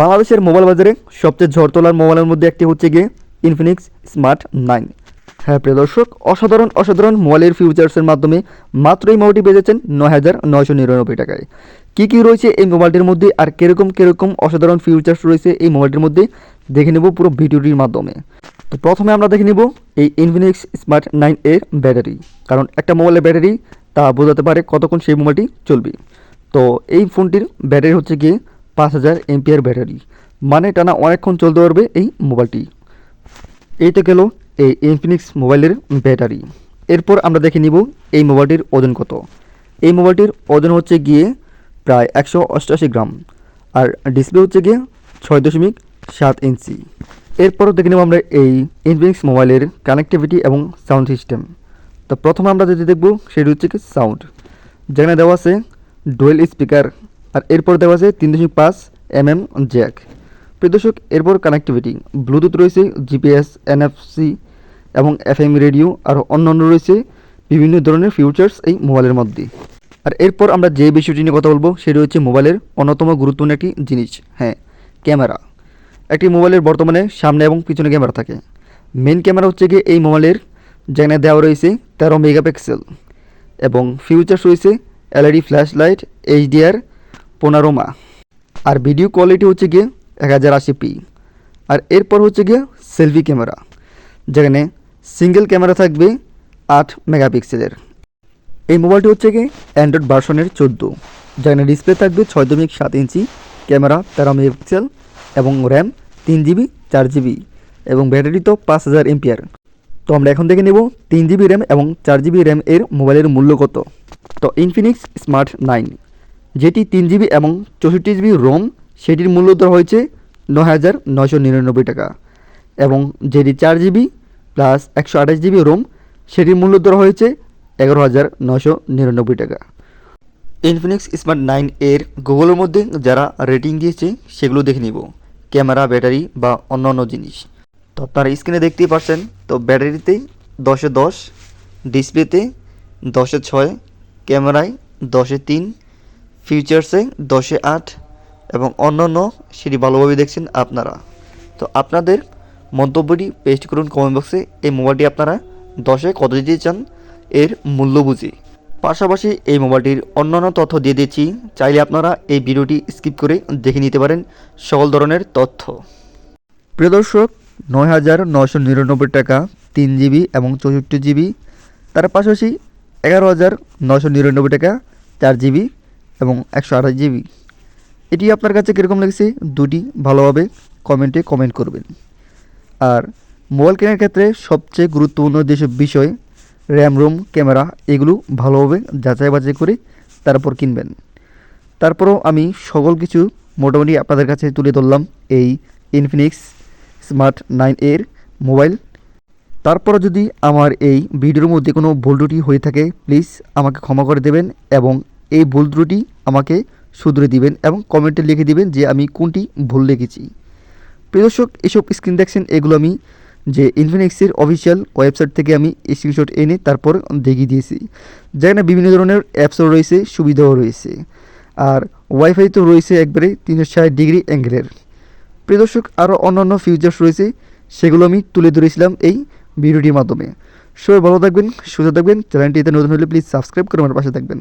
বাংলাদেশের মোবাইল বাজারে সবচেয়ে ঝড় তোলার মোবাইলের মধ্যে একটি হচ্ছে গিয়ে ইনফিনিক্স স্মার্ট নাইন হ্যাঁ প্রিয় দর্শক, অসাধারণ অসাধারণ মোবাইলের ফিউচার্সের মাধ্যমে মাত্র এই মোবাইলটি বেজেছেন নয় হাজার নয়শো নিরানব্বই টাকায়। কী কী রয়েছে এই মোবাইলটির মধ্যে আর কীরকম কীরকম অসাধারণ ফিউচার্স রয়েছে এই মোবাইলটির মধ্যে, দেখে নেব পুরো ভিডিওটির মাধ্যমে। তো প্রথমে আমরা দেখে নেব এই ইনফিনিক্স স্মার্ট নাইন এর ব্যাটারি। কারণ একটা মোবাইলের ব্যাটারি, তা বোঝাতে পারে কতক্ষণ সেই মোবাইলটি চলবে। তো এই ফোনটির ব্যাটারি হচ্ছে গিয়ে পাঁচ হাজার এমপিআর ব্যাটারি। মানে টানা অনেকক্ষণ চলতে পারবে এই মোবাইলটি। এই তো গেল এই ইনফিনিক্স মোবাইলের ব্যাটারি। এরপর আমরা দেখে নিব এই মোবাইলটির ওজন কত। এই মোবাইলটির ওজন হচ্ছে গিয়ে প্রায় একশো অষ্টআশি গ্রাম আর ডিসপ্লে হচ্ছে গিয়ে ছয় দশমিক সাত ইঞ্চি। এরপরও দেখে নেব আমরা এই ইনফিনিক্স মোবাইলের কানেক্টিভিটি এবং সাউন্ড সিস্টেম তো প্রথমে আমরা যেটি দেখব সেটি হচ্ছে কি সাউন্ড যেখানে দেওয়া আছে ডুয়েল স্পিকার আর এরপর দেওয়া আছে তিন দশমিক পাঁচ এম এম জ্যাক। প্রিয় দর্শক, এরপর কানেক্টিভিটি ব্লুটুথ রয়েছে জিপিএস এনএফসি এবং এফএম রেডিও আর অন্যান্য রয়েছে বিভিন্ন ধরনের ফিউচার্স এই মোবাইলের মধ্যে। আর এরপর আমরা যে বিষয়টি নিয়ে কথা বলব, সেটি হচ্ছে মোবাইলের অন্যতম গুরুত্বপূর্ণ একটি জিনিস। হ্যাঁ ক্যামেরা। একটি মোবাইলের বর্তমানে সামনে এবং পিছনে ক্যামেরা থাকে। মেন ক্যামেরা হচ্ছে গিয়ে এই মোবাইলের যেখানে দেওয়া রয়েছে তেরো মেগাপিক্সেল। এবং ফিউচার্স রয়েছে LED flash light HDR panorama আর ভিডিও কোয়ালিটি হচ্ছে গিয়ে এক হাজার আশি পি। আর এরপর হচ্ছে গিয়ে সেলফি ক্যামেরা যেখানে সিঙ্গেল ক্যামেরা থাকবে আট মেগাপিক্সেলের এই মোবাইলটি হচ্ছে গিয়ে অ্যান্ড্রয়েড ভার্সনের চোদ্দ, যেখানে ডিসপ্লে থাকবে ছয় দশমিক সাত ইঞ্চি ক্যামেরা তেরো মেগাপিক্সেল এবং র্যাম তিন জিবি চার জিবি এবং ব্যাটারি তো পাঁচ হাজার এমপিআর। তো আমরা এখন দেখে নেব তিন জিবি র্যাম এবং চার জিবি র্যাম এর মোবাইলের মূল্য কত। তো ইনফিনিক্স স্মার্ট নাইন যেটি তিন জিবি এবং চৌষট্টি জিবি রোম, সেটির মূল্য ধরা হয়েছে ন হাজার নয়শো নিরানব্বই টাকা। এবং যেটি চার জিবি প্লাস একশো আঠাশ জিবি রোম, সেটির মূল্য ধরা হয়েছে এগারো হাজার নয়শো নিরানব্বই টাকা। ইনফিনিক্স স্মার্ট নাইন এর গুগলের মধ্যে যারা রেটিং দিয়েছে, সেগুলো দেখে নিব। ক্যামেরা, ব্যাটারি বা অন্যান্য জিনিস। তো আপনারা স্ক্রিনে দেখতেই পাচ্ছেন তো ব্যাটারিতে দশে দশ ডিসপ্লেতে দশে ছয়, ক্যামেরায় দশে তিন ফিউচার্সে দশে আট এবং অন্যান্য সেটি ভালোভাবে দেখছেন আপনারা। তো আপনাদের মন্তব্যটি পেস্ট করুন কমেন্ট বক্সে এই মোবাইলটি আপনারা দশে কত দিতে চান এর মূল্য বুঝে। পাশাপাশি এই মোবাইলটির অন্যান্য তথ্য দিয়ে দিচ্ছি। চাইলে আপনারা এই ভিডিওটি স্কিপ করে দেখে নিতে পারেন সকল ধরনের তথ্য। প্রিয় দর্শক, নয় হাজার নয়শো নিরানব্বই টাকা, তিন জিবি এবং চৌষট্টি জিবি। তার পাশাপাশি এগারো হাজার নয়শো নিরানব্বই টাকা, চার জিবি এবং একশো আঠাশ জিবি। এটি আপনার কাছে কীরকম লেগেছে? দুটি ভালোভাবে কমেন্টে কমেন্ট করবেন। আর মোবাইল কেনার ক্ষেত্রে সবচেয়ে গুরুত্বপূর্ণ যেসব বিষয়, র্যাম, রোম, ক্যামেরা, এগুলো ভালোভাবে যাচাই বাছাই করে তারপর কিনবেন। তারপরও আমি সকল কিছু মোটামুটি আপনাদের কাছে তুলে ধরলাম এই ইনফিনিক্স স্মার্ট নাইন এর মোবাইল। তারপর যদি আমার এই ভিডিওর মধ্যে কোনো ভুল ত্রুটি হয়ে থাকে প্লিজ আমাকে ক্ষমা করে দেবেন এবং এই ভুল ত্রুটি আমাকে শুধরে দিবেন এবং কমেন্টে লিখে দিবেন যে আমি কোনটি ভুল লিখেছি। প্রিয় দর্শক, এসব স্ক্রিন দেখছেন, এগুলো আমি যে ইনফিনিক্সের অফিসিয়াল ওয়েবসাইট থেকে আমি স্ক্রিনশট এনে তারপর দেখিয়ে দিয়েছি। যেখানে বিভিন্ন ধরনের অ্যাপসও রয়েছে, সুবিধাও রয়েছে। আর ওয়াইফাই তো রয়েছে একবারে তিনশো ষাট ডিগ্রি অ্যাঙ্গেলের প্রিয় দর্শক, আরও অন্যান্য ফিউচার্স রয়েছে, সেগুলো আমি তুলে ধরেছিলাম এই ভিডিওটির মাধ্যমে। সবাই ভালো থাকবেন, সুস্থ থাকবেন, চ্যানেলটিতে নতুন হলে প্লিজ সাবস্ক্রাইব করে আমার পাশে থাকবেন।